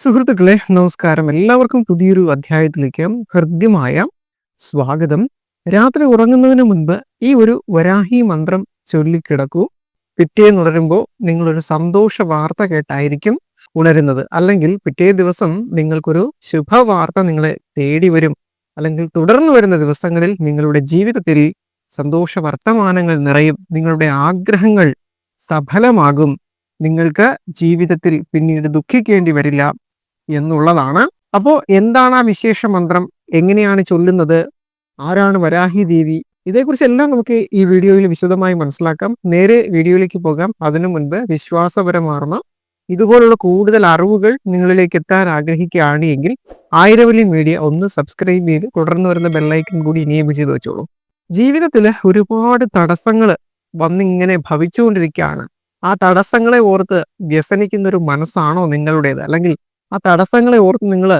സുഹൃത്തുക്കളെ നമസ്കാരം. എല്ലാവർക്കും പുതിയൊരു അധ്യായത്തിലേക്ക് ഹൃദ്യമായ സ്വാഗതം. രാത്രി ഉറങ്ങുന്നതിന് മുൻപ് ഈ ഒരു വരാഹി മന്ത്രം ചൊല്ലിക്കിടക്കൂ. പിറ്റേന്ന് ഉണരുമ്പോൾ നിങ്ങളൊരു സന്തോഷ വാർത്ത കേട്ടായിരിക്കും ഉണരുന്നത്. അല്ലെങ്കിൽ പിറ്റേ ദിവസം നിങ്ങൾക്കൊരു ശുഭവാർത്ത നിങ്ങളെ തേടി വരും. അല്ലെങ്കിൽ തുടർന്ന് വരുന്ന ദിവസങ്ങളിൽ നിങ്ങളുടെ ജീവിതത്തിൽ സന്തോഷ വർത്തമാനങ്ങൾ നിറയും. നിങ്ങളുടെ ആഗ്രഹങ്ങൾ സഫലമാകും. നിങ്ങൾക്ക് ജീവിതത്തിൽ പിന്നീട് ദുഃഖിക്കേണ്ടി വരില്ല. എന്നുള്ളതാണ്. അപ്പോൾ എന്താണ് ആ വിശേഷ മന്ത്രം? എങ്ങനെയാണ് ചൊല്ലുന്നത്? ആരാണ് വരാഹി ദേവി? ഇതേക്കുറിച്ചെല്ലാം നമുക്ക് ഈ വീഡിയോയിൽ വിശദമായി മനസ്സിലാക്കാം. നേരെ വീഡിയോയിലേക്ക് പോകാം. അതിനു മുൻപ് വിശ്വാസപരമാർന്ന ഇതുപോലുള്ള കൂടുതൽ അറിവുകൾ നിങ്ങളിലേക്ക് എത്താൻ ആഗ്രഹിക്കുകയാണ് എങ്കിൽ ആയിരവലി മീഡിയ ഒന്ന് സബ്സ്ക്രൈബ് ചെയ്ത് തുടർന്ന് വരുന്ന ബെല്ലൈക്കൻ കൂടി ഇനിയും ചെയ്ത് വെച്ചോളൂ. ജീവിതത്തിൽ ഒരുപാട് തടസ്സങ്ങൾ വന്നിങ്ങനെ ഭവിച്ചുകൊണ്ടിരിക്കുകയാണ്. ആ തടസ്സങ്ങളെ ഓർത്ത് വ്യസനിക്കുന്ന ഒരു മനസ്സാണോ നിങ്ങളുടേത്? അല്ലെങ്കിൽ ആ തടസ്സങ്ങളെ ഓർത്ത് നിങ്ങൾ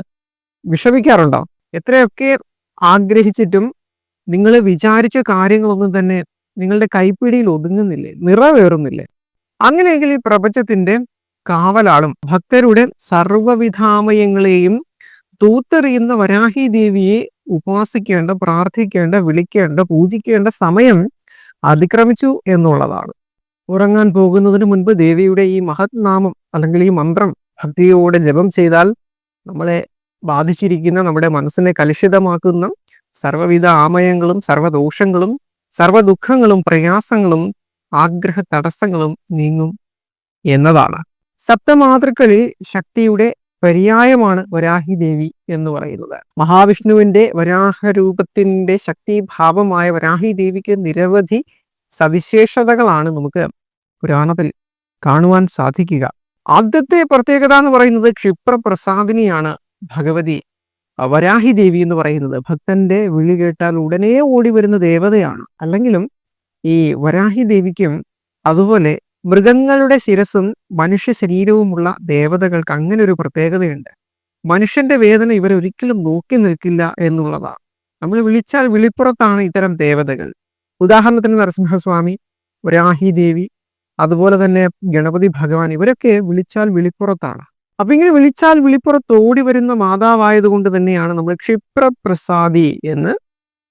വിഷമിക്കാറുണ്ടോ? എത്രയൊക്കെ ആഗ്രഹിച്ചിട്ടും നിങ്ങൾ വിചാരിച്ച കാര്യങ്ങളൊന്നും തന്നെ നിങ്ങളുടെ കൈപ്പിടിയിൽ ഒതുങ്ങുന്നില്ലേ? നിറവേറുന്നില്ലേ? അങ്ങനെയെങ്കിൽ ഈ പ്രപഞ്ചത്തിന്റെ കാവലാളും ഭക്തരുടെ സർവവിധാമയങ്ങളെയും തൂത്തെറിയുന്ന വരാഹി ദേവിയെ ഉപാസിക്കേണ്ട പ്രാർത്ഥിക്കേണ്ട വിളിക്കേണ്ട പൂജിക്കേണ്ട സമയം അതിക്രമിച്ചു എന്നുള്ളതാണ്. ഉറങ്ങാൻ പോകുന്നതിന് മുൻപ് ദേവിയുടെ ഈ മഹത് നാമം അല്ലെങ്കിൽ ഈ മന്ത്രം ഭക്തിയോടെ ജപം ചെയ്താൽ നമ്മളെ ബാധിച്ചിരിക്കുന്ന നമ്മുടെ മനസ്സിനെ കലുഷിതമാക്കുന്ന സർവവിധ ആമയങ്ങളും സർവദോഷങ്ങളും സർവദുഃഖങ്ങളും പ്രയാസങ്ങളും ആഗ്രഹ തടസ്സങ്ങളും നീങ്ങും എന്നതാണ്. സപ്തമാതൃക്കളിൽ ശക്തിയുടെ പര്യായമാണ് വരാഹി ദേവി എന്ന് പറയുന്നത്. മഹാവിഷ്ണുവിന്റെ വരാഹരൂപത്തിന്റെ ശക്തിഭാവമായ വരാഹി ദേവിക്ക് നിരവധി സവിശേഷതകളാണ് നമുക്ക് പുരാണത്തിൽ കാണുവാൻ സാധിക്കുക. ആദ്യത്തെ പ്രത്യേകത എന്ന് പറയുന്നത് ക്ഷിപ്രപ്രസാദിനിയാണ് ഭഗവതി വരാഹി ദേവി എന്ന് പറയുന്നത്. ഭക്തന്റെ വിളി കേട്ടാൽ ഉടനെ ഓടി വരുന്ന ദേവതയാണ്. അല്ലെങ്കിലും ഈ വരാഹി ദേവിക്കും അതുപോലെ മൃഗങ്ങളുടെ ശിരസും മനുഷ്യ ശരീരവുമുള്ള ദേവതകൾക്ക് അങ്ങനെ ഒരു പ്രത്യേകതയുണ്ട്. മനുഷ്യന്റെ വേദന ഇവരൊരിക്കലും നോക്കി നിൽക്കില്ല എന്നുള്ളതാണ്. നമ്മൾ വിളിച്ചാൽ വിളിപ്പുറത്താണ് ഇത്തരം ദേവതകൾ. ഉദാഹരണത്തിന് നരസിംഹസ്വാമി വരാഹി ദേവി അതുപോലെ തന്നെ ഗണപതി ഭഗവാൻ ഇവരൊക്കെ വിളിച്ചാൽ വിളിപ്പുറത്താണ്. അപ്പൊ ഇങ്ങനെ വിളിച്ചാൽ വിളിപ്പുറത്ത് ഓടി വരുന്ന മാതാവായതുകൊണ്ട് തന്നെയാണ് നമ്മൾ ക്ഷിപ്രപ്രസാദി എന്ന്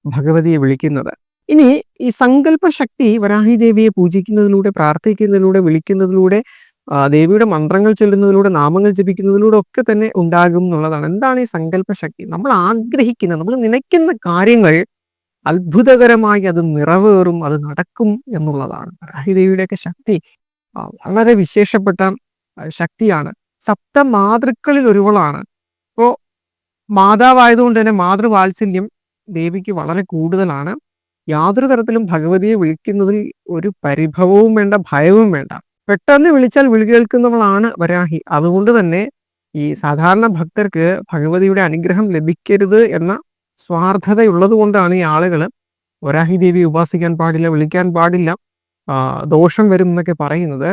ഭഗവതിയെ വിളിക്കുന്നത്. ഇനി ഈ സങ്കല്പ ശക്തി വരാഹി ദേവിയെ പൂജിക്കുന്നതിലൂടെ പ്രാർത്ഥിക്കുന്നതിലൂടെ വിളിക്കുന്നതിലൂടെ ദേവിയുടെ മന്ത്രങ്ങൾ ചൊല്ലുന്നതിലൂടെ നാമങ്ങൾ ജപിക്കുന്നതിലൂടെ ഒക്കെ തന്നെ ഉണ്ടാകും എന്നുള്ളതാണ്. എന്താണ് ഈ സങ്കല്പ ശക്തി നമ്മൾ ആഗ്രഹിക്കുന്ന നമ്മൾ നനയ്ക്കുന്ന കാര്യങ്ങൾ അത്ഭുതകരമായി അത് നിറവേറും അത് നടക്കും എന്നുള്ളതാണ്. ദേവിയുടെയൊക്കെ ശക്തി വളരെ വിശേഷപ്പെട്ട ശക്തിയാണ്. സപ്ത മാതൃക്കളിൽ ഒരുവളാണ്. ഇപ്പോ മാതാവായതുകൊണ്ട് തന്നെ മാതൃവാത്സല്യം ദേവിക്ക് വളരെ കൂടുതലാണ്. യാതൊരു തരത്തിലും ഭഗവതിയെ വിളിക്കുന്നതിൽ ഒരു പരിഭവവും വേണ്ട ഭയവും വേണ്ട. പെട്ടെന്ന് വിളിച്ചാൽ വിളി കേൾക്കുന്നവളാണ് വരാഹി. അതുകൊണ്ട് തന്നെ ഈ സാധാരണ ഭക്തർക്ക് ഭഗവതിയുടെ അനുഗ്രഹം ലഭിക്കരുത് എന്ന സ്വാർത്ഥതയുള്ളത് കൊണ്ടാണ് ഈ ആളുകൾ വരാഹി ദേവി ഉപാസിക്കാൻ പാടില്ല വിളിക്കാൻ പാടില്ല ദോഷം വരും എന്നൊക്കെ പറയുന്നത്.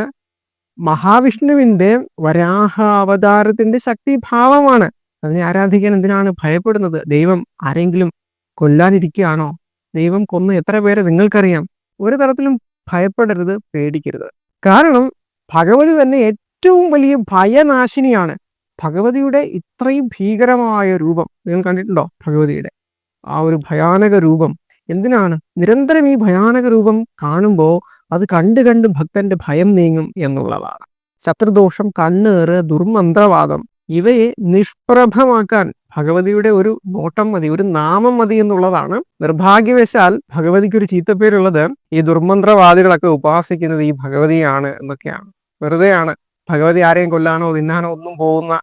മഹാവിഷ്ണുവിന്റെ വരാഹ അവതാരത്തിന്റെ ശക്തിഭാവമാണ്. അതിനെ ആരാധിക്കാൻ എന്തിനാണ് ഭയപ്പെടുന്നത്? ദൈവം ആരെങ്കിലും കൊല്ലാനിരിക്കുകയാണോ? ദൈവം കൊന്ന് എത്ര പേരെ നിങ്ങൾക്കറിയാം? ഒരു തരത്തിലും ഭയപ്പെടരുത് പേടിക്കരുത്. കാരണം ഭഗവതി തന്നെ ഏറ്റവും വലിയ ഭയനാശിനിയാണ്. ഭഗവതിയുടെ ഇത്രയും ഭീകരമായ രൂപം നിങ്ങൾ കണ്ടിട്ടുണ്ടോ ഭഗവതിയുടെ? ആ ഒരു ഭയാനക രൂപം. എന്തിനാണ്? നിരന്തരം ഈ ഭയാനക രൂപം കാണുമ്പോൾ അത് കണ്ട് കണ്ട് ഭക്തന്റെ ഭയം നീങ്ങും എന്നുള്ളതാണ്. ശത്രുദോഷം കണ്ണേറ് ദുർമന്ത്രവാദം ഇവയെ നിഷ്പ്രഭമാക്കാൻ ഭഗവതിയുടെ ഒരു നോട്ടം മതി ഒരു നാമം മതി എന്നുള്ളതാണ് നിർഭാഗ്യവശാൽ ഭഗവതിക്ക് ഒരു ചീത്തപ്പേരുള്ളത് ഈ ദുർമന്ത്രവാദികളൊക്കെ ഉപാസിക്കുന്നത് ഈ ഭഗവതിയാണ് എന്നൊക്കെയാണ്. വെറുതെയാണ് ഭഗവതി ആരെയും കൊല്ലാനോ തിന്നാനോ ഒന്നും പോകുന്ന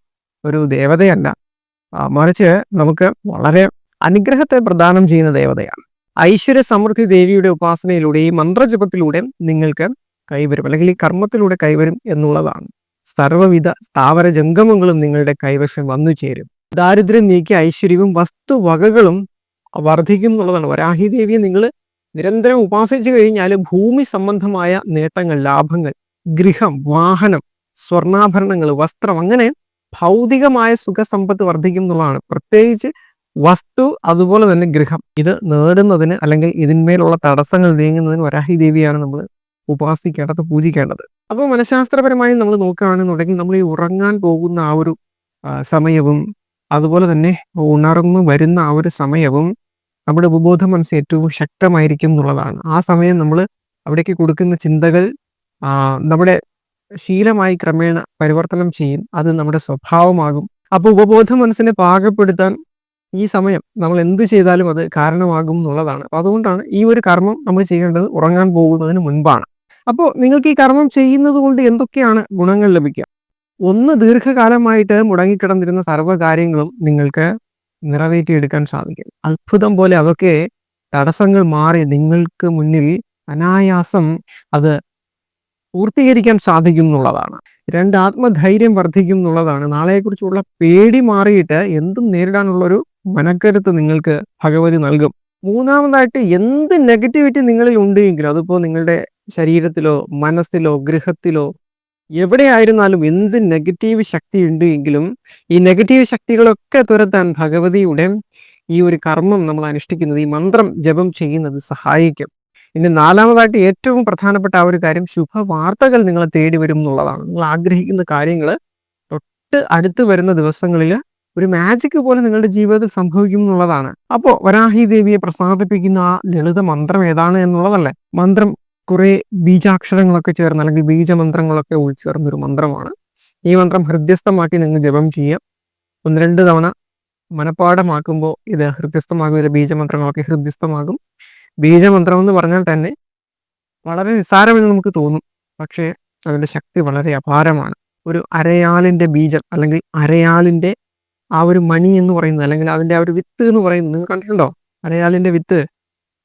ഒരു ദേവതയല്ല. മറിച്ച് നമുക്ക് വളരെ അനുഗ്രഹത്തെ പ്രദാനം ചെയ്യുന്ന ദേവതയാണ്. ഐശ്വര്യ സമൃദ്ധി ദേവിയുടെ ഉപാസനയിലൂടെ ഈ മന്ത്രജപത്തിലൂടെ നിങ്ങൾക്ക് കൈവരും അല്ലെങ്കിൽ ഈ കർമ്മത്തിലൂടെ കൈവരും എന്നുള്ളതാണ്. സർവവിധ സ്ഥാവര ജംഗമങ്ങളും നിങ്ങളുടെ കൈവശം വന്നു ചേരും. ദാരിദ്ര്യം നീക്കി ഐശ്വര്യവും വസ്തുവകകളും വർദ്ധിക്കും എന്നുള്ളതാണ്. വരാഹി ദേവിയെ നിങ്ങൾ നിരന്തരം ഉപാസിച്ചു കഴിഞ്ഞാൽ ഭൂമി സംബന്ധമായ നേട്ടങ്ങൾ ലാഭങ്ങൾ ഗൃഹം വാഹനം സ്വർണാഭരണങ്ങൾ വസ്ത്രം അങ്ങനെ ഭൗതികമായ സുഖസമ്പത്ത് വർദ്ധിക്കും എന്നുള്ളതാണ്. പ്രത്യേകിച്ച് വസ്തു അതുപോലെ തന്നെ ഗൃഹം. ഇത് നേടുന്നതിന് അല്ലെങ്കിൽ ഇതിന്മേലുള്ള തടസ്സങ്ങൾ നീങ്ങുന്നതിന് വരാഹി ദേവിയാണ് നമ്മൾ ഉപാസിക്കേണ്ടത് പൂജിക്കേണ്ടത്. അപ്പോൾ മനഃശാസ്ത്രപരമായി നമ്മൾ നോക്കുകയാണെന്നുണ്ടെങ്കിൽ നമ്മൾ ഈ ഉറങ്ങാൻ പോകുന്ന ആ ഒരു സമയവും അതുപോലെ തന്നെ ഉണർന്നു വരുന്ന ആ ഒരു സമയവും നമ്മുടെ ഉപബോധ മനസ്സ് ഏറ്റവും ശക്തമായിരിക്കും എന്നുള്ളതാണ്. ആ സമയം നമ്മൾ അവിടേക്ക് കൊടുക്കുന്ന ചിന്തകൾ നമ്മുടെ ശീലമായി ക്രമേണ പരിവർത്തനം ചെയ്യും. അത് നമ്മുടെ സ്വഭാവമാകും. അപ്പോൾ ഉപബോധ മനസ്സിനെ പാകപ്പെടുത്താൻ ഈ സമയം നമ്മൾ എന്ത് ചെയ്താലും അത് കാരണമാകും എന്നുള്ളതാണ്. അപ്പൊ അതുകൊണ്ടാണ് ഈ ഒരു കർമ്മം നമ്മൾ ചെയ്യേണ്ടത് ഉറങ്ങാൻ പോകുന്നതിന് മുൻപാണ്. അപ്പോൾ നിങ്ങൾക്ക് ഈ കർമ്മം ചെയ്യുന്നത് കൊണ്ട് എന്തൊക്കെയാണ് ഗുണങ്ങൾ ലഭിക്കുക? ഒന്ന് ദീർഘകാലമായിട്ട് മുടങ്ങിക്കിടന്നിരുന്ന സർവകാര്യങ്ങളും നിങ്ങൾക്ക് നിറവേറ്റിയെടുക്കാൻ സാധിക്കും. അത്ഭുതം പോലെ അതൊക്കെ തടസ്സങ്ങൾ മാറി നിങ്ങൾക്ക് മുന്നിൽ അനായാസം അത് പൂർത്തീകരിക്കാൻ സാധിക്കും എന്നുള്ളതാണ്. രണ്ട് ആത്മധൈര്യം വർദ്ധിക്കും എന്നുള്ളതാണ്. നാളെക്കുറിച്ചുള്ള പേടി മാറിയിട്ട് എന്തും നേരിടാനുള്ളൊരു മനക്കരുത്ത് നിങ്ങൾക്ക് ഭഗവതി നൽകും. മൂന്നാമതായിട്ട് എന്ത് നെഗറ്റിവിറ്റി നിങ്ങളിൽ ഉണ്ടെങ്കിലും അതിപ്പോ നിങ്ങളുടെ ശരീരത്തിലോ മനസ്സിലോ ഗൃഹത്തിലോ എവിടെയായിരുന്നാലും എന്ത് നെഗറ്റീവ് ശക്തി ഉണ്ട് എങ്കിലും ഈ നെഗറ്റീവ് ശക്തികളൊക്കെ തുരത്താൻ ഭഗവതിയുടെ ഈ ഒരു കർമ്മം നമ്മൾ അനുഷ്ഠിക്കുന്നത് ഈ മന്ത്രം ജപം ചെയ്യുന്നത് സഹായിക്കും. ഇനി നാലാമതായിട്ട് ഏറ്റവും പ്രധാനപ്പെട്ട ആ ഒരു കാര്യം ശുഭവാർത്തകൾ നിങ്ങളെ തേടി വരും എന്നുള്ളതാണ്. നിങ്ങൾ ആഗ്രഹിക്കുന്ന കാര്യങ്ങൾ തൊട്ട് അടുത്ത് വരുന്ന ദിവസങ്ങളിൽ ഒരു മാജിക് പോലെ നിങ്ങളുടെ ജീവിതത്തിൽ സംഭവിക്കും എന്നുള്ളതാണ്. അപ്പോൾ വരാഹി ദേവിയെ പ്രസാദിപ്പിക്കുന്ന ആ ലളിത മന്ത്രം ഏതാണ് എന്നുള്ളതല്ലേ? മന്ത്രം കുറെ ബീജാക്ഷരങ്ങളൊക്കെ ചേർന്ന് അല്ലെങ്കിൽ ബീജമന്ത്രങ്ങളൊക്കെ ഉൾച്ചേർന്ന ഒരു മന്ത്രമാണ്. ഈ മന്ത്രം ഹൃദ്യസ്ഥമാക്കി നിങ്ങൾ ജപം ചെയ്യാം ഒന്ന് രണ്ട് തവണ മനപ്പാഠമാക്കുമ്പോൾ ഇത് ഹൃദ്യസ്ഥമാകും ഇത് ബീജമന്ത്രങ്ങളൊക്കെ ഹൃദ്യസ്ഥമാകും. ബീജമന്ത്രം എന്ന് പറഞ്ഞാൽ തന്നെ വളരെ നിസ്സാരമെന്ന് നമുക്ക് തോന്നും. പക്ഷേ അതിന്റെ ശക്തി വളരെ അപാരമാണ്. ഒരു അരയാലിന്റെ ബീജം അല്ലെങ്കിൽ അരയാലിന്റെ ആ ഒരു മണി എന്ന് പറയുന്നത് അല്ലെങ്കിൽ അതിന്റെ ആ ഒരു വിത്ത് എന്ന് പറയുന്നത് നിങ്ങൾ കണ്ടിട്ടുണ്ടോ? അരയാലിന്റെ വിത്ത്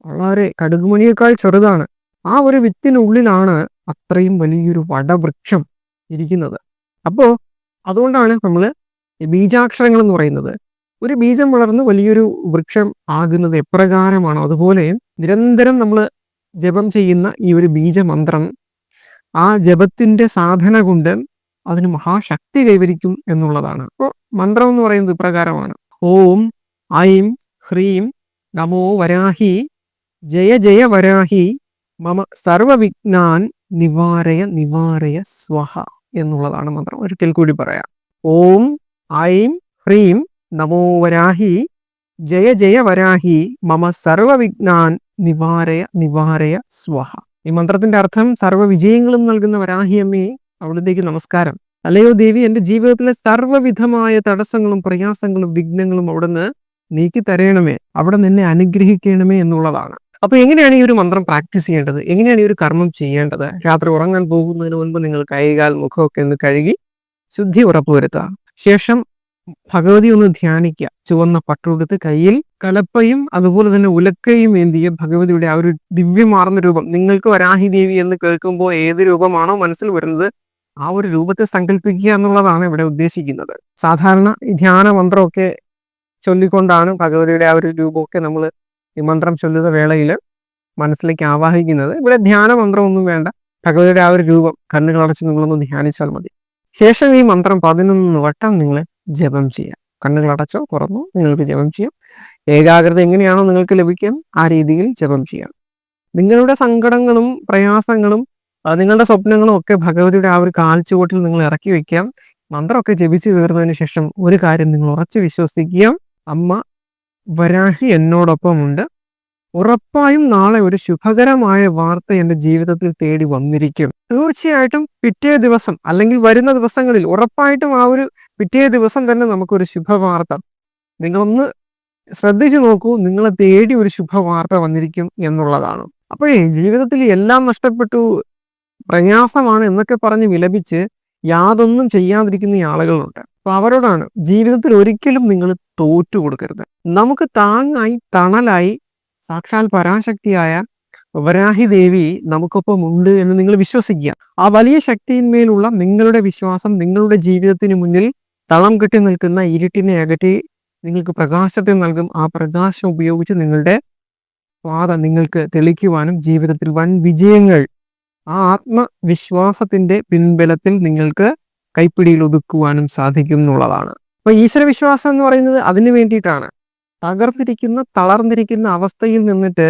വളരെ കടുകുമണിയേക്കാൾ ചെറുതാണ്. ആ ഒരു വിത്തിനുള്ളിലാണ് അത്രയും വലിയൊരു വടവൃക്ഷം ഇരിക്കുന്നത്. അപ്പോൾ അതുകൊണ്ടാണ് നമ്മൾ ബീജാക്ഷരങ്ങൾ എന്ന് പറയുന്നത്. ഒരു ബീജം വളർന്ന് വലിയൊരു വൃക്ഷം ആകുന്നത് എപ്രകാരമാണോ? അതുപോലെ നിരന്തരം നമ്മൾ ജപം ചെയ്യുന്ന ഈ ഒരു ബീജമന്ത്രം ആ ജപത്തിന്റെ സാധന കൊണ്ട് അതിന് മഹാശക്തി കൈവരിക്കും എന്നുള്ളതാണ്. അപ്പോൾ മന്ത്രം എന്ന് പറയുന്നത് ഇപ്രകാരമാണ്. ഓം ഐം ഹ്രീം നമോ വരാഹി ജയ ജയ വരാഹി മമ സർവവിജ്ഞാൻ നിവാരയ നിവാരയ സ്വഹ എന്നുള്ളതാണ് മന്ത്രം. ഒരിക്കൽ കൂടി പറയാം. ഓം ഐം ഹ്രീം നമോ വരാഹി ജയ ജയ വരാഹി മമ സർവവിഘ്നാൻ നിവാരയ നിവാരയ സ്വഹ. ഈ മന്ത്രത്തിന്റെ അർത്ഥം സർവ വിജയങ്ങളും നൽകുന്ന വരാഹി അമ്മയെ അവിടത്തേക്ക് നമസ്കാരം. അല്ലയോ ദേവി എന്റെ ജീവിതത്തിലെ സർവവിധമായ തടസ്സങ്ങളും പ്രയാസങ്ങളും വിഘ്നങ്ങളും അവിടുന്ന് നീക്കി തരയണമേ അവിടെ നിന്നെ അനുഗ്രഹിക്കണമേ എന്നുള്ളതാണ്. അപ്പൊ എങ്ങനെയാണ് ഈ ഒരു മന്ത്രം പ്രാക്ടീസ് ചെയ്യേണ്ടത്? എങ്ങനെയാണ് ഈ ഒരു കർമ്മം ചെയ്യേണ്ടത്? രാത്രി ഉറങ്ങാൻ പോകുന്നതിന് മുൻപ് നിങ്ങൾ കൈകാൽ മുഖമൊക്കെ ഒന്ന് കഴുകി ശുദ്ധി ഉറപ്പുവരുത്തുക. ശേഷം ഭഗവതി ഒന്ന് ധ്യാനിക്കുക ചുവന്ന പട്ടുടുത്ത് കയ്യിൽ കലപ്പയും അതുപോലെ തന്നെ ഉലക്കയും ഏന്തിയ ഭഗവതിയുടെ ആ ഒരു ദിവ്യമാർന്ന രൂപം. നിങ്ങൾക്ക് വരാഹി ദേവി എന്ന് കേൾക്കുമ്പോൾ ഏത് രൂപമാണോ മനസ്സിൽ വരുന്നത് ആ ഒരു രൂപത്തെ സങ്കല്പിക്കുക എന്നുള്ളതാണ് ഇവിടെ ഉദ്ദേശിക്കുന്നത്. സാധാരണ ധ്യാന മന്ത്രമൊക്കെ ചൊല്ലിക്കൊണ്ടാണ് ഭഗവതിയുടെ ആ ഒരു രൂപമൊക്കെ നമ്മൾ ഈ മന്ത്രം ചൊല്ലുന്ന വേളയിൽ മനസ്സിലേക്ക് ആവാഹിക്കുന്നത്. ഇവിടെ ധ്യാന മന്ത്രമൊന്നും വേണ്ട. ഭഗവതിയുടെ ആ ഒരു രൂപം കണ്ണുകളടച്ച് നിങ്ങളൊന്ന് ധ്യാനിച്ചാൽ മതി. ശേഷം ഈ മന്ത്രം പതിനൊന്ന് വട്ടം നിങ്ങൾ ജപം ചെയ്യാം. കണ്ണുകൾ അടച്ചോ തുറന്നോ നിങ്ങൾക്ക് ജപം ചെയ്യാം. ഏകാഗ്രത എങ്ങനെയാണോ നിങ്ങൾക്ക് ലഭിക്കാം ആ രീതിയിൽ ജപം ചെയ്യാം. നിങ്ങളുടെ സങ്കടങ്ങളും പ്രയാസങ്ങളും നിങ്ങളുടെ സ്വപ്നങ്ങളും ഒക്കെ ഭഗവതിയുടെ ആ ഒരു കാൽച്ചുവട്ടിൽ നിങ്ങൾ ഇറക്കി വയ്ക്കാം മന്ത്രമൊക്കെ ജപിച്ചു തീർന്നതിന് ശേഷം ഒരു കാര്യം നിങ്ങൾ ഉറച്ചു വിശ്വസിക്കുക. അമ്മ വരാഹി എന്നോടൊപ്പമുണ്ട്. ഉറപ്പായും നാളെ ഒരു ശുഭകരമായ വാർത്ത എന്റെ ജീവിതത്തിൽ തേടി വന്നിരിക്കും. തീർച്ചയായിട്ടും പിറ്റേ ദിവസം അല്ലെങ്കിൽ വരുന്ന ദിവസങ്ങളിൽ ഉറപ്പായിട്ടും ആ ഒരു പിറ്റേ ദിവസം തന്നെ നമുക്കൊരു ശുഭവാർത്ത. നിങ്ങളൊന്ന് ശ്രദ്ധിച്ചു നോക്കൂ നിങ്ങളെ തേടി ഒരു ശുഭവാർത്ത വന്നിരിക്കും എന്നുള്ളതാണ്. അപ്പോഴേ ജീവിതത്തിൽ എല്ലാം നഷ്ടപ്പെട്ടു പ്രയാസമാണ് എന്നൊക്കെ പറഞ്ഞ് വിലപിച്ച് യാതൊന്നും ചെയ്യാതിരിക്കുന്ന ആളുകളുണ്ട്. അപ്പൊ അവരോടാണ് ജീവിതത്തിൽ ഒരിക്കലും നിങ്ങൾ തോറ്റു കൊടുക്കരുത്. നമുക്ക് താങ്ങായി തണലായി സാക്ഷാൽ പരാശക്തിയായ വരാഹി ദേവി നമുക്കൊപ്പം ഉണ്ട് എന്ന് നിങ്ങൾ വിശ്വസിക്കുക. ആ വലിയ ശക്തിയിന്മേലുള്ള നിങ്ങളുടെ വിശ്വാസം നിങ്ങളുടെ ജീവിതത്തിന് മുന്നിൽ തളം കെട്ടി നിൽക്കുന്ന ഇരുട്ടിനെ അകറ്റി നിങ്ങൾക്ക് പ്രകാശത്തെ നൽകും. ആ പ്രകാശം ഉപയോഗിച്ച് നിങ്ങളുടെ പാത നിങ്ങൾക്ക് തെളിക്കുവാനും ജീവിതത്തിൽ വൻ വിജയങ്ങൾ ആ ആത്മവിശ്വാസത്തിന്റെ പിൻബലത്തിൽ നിങ്ങൾക്ക് കൈപ്പിടിയിൽ ഒതുക്കുവാനും സാധിക്കും എന്നുള്ളതാണ്. അപ്പൊ ഈശ്വരവിശ്വാസം എന്ന് പറയുന്നത് അതിനു വേണ്ടിയിട്ടാണ്. തകർന്നിരിക്കുന്ന തളർന്നിരിക്കുന്ന അവസ്ഥയിൽ നിന്നിട്ട്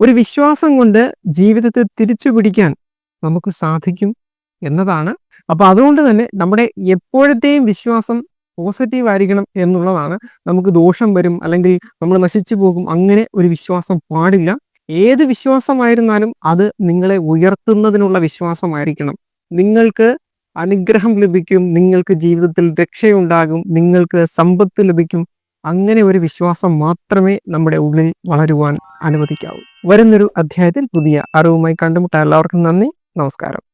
ഒരു വിശ്വാസം കൊണ്ട് ജീവിതത്തെ തിരിച്ചു പിടിക്കാൻ നമുക്ക് സാധിക്കും എന്നതാണ്. അപ്പൊ അതുകൊണ്ട് തന്നെ നമ്മുടെ എപ്പോഴത്തെയും വിശ്വാസം പോസിറ്റീവ് ആയിരിക്കണം എന്നുള്ളതാണ്. നമുക്ക് ദോഷം വരും അല്ലെങ്കിൽ നമ്മൾ നശിച്ചു പോകും അങ്ങനെ ഒരു വിശ്വാസം പാടില്ല. ഏത് വിശ്വാസമായിരുന്നാലും അത് നിങ്ങളെ ഉയർത്തുന്നതിനുള്ള വിശ്വാസമായിരിക്കണം. നിങ്ങൾക്ക് അനുഗ്രഹം ലഭിക്കും നിങ്ങൾക്ക് ജീവിതത്തിൽ രക്ഷയുണ്ടാകും നിങ്ങൾക്ക് സമ്പത്ത് ലഭിക്കും അങ്ങനെ ഒരു വിശ്വാസം മാത്രമേ നമ്മുടെ ഉള്ളിൽ വളരുവാൻ അനുവദിക്കാവൂ. വരുന്നൊരു അധ്യായത്തിൽ പുതിയ അറിവുമായി കണ്ടുമുട്ടാൻ എല്ലാവർക്കും നന്ദി. നമസ്കാരം.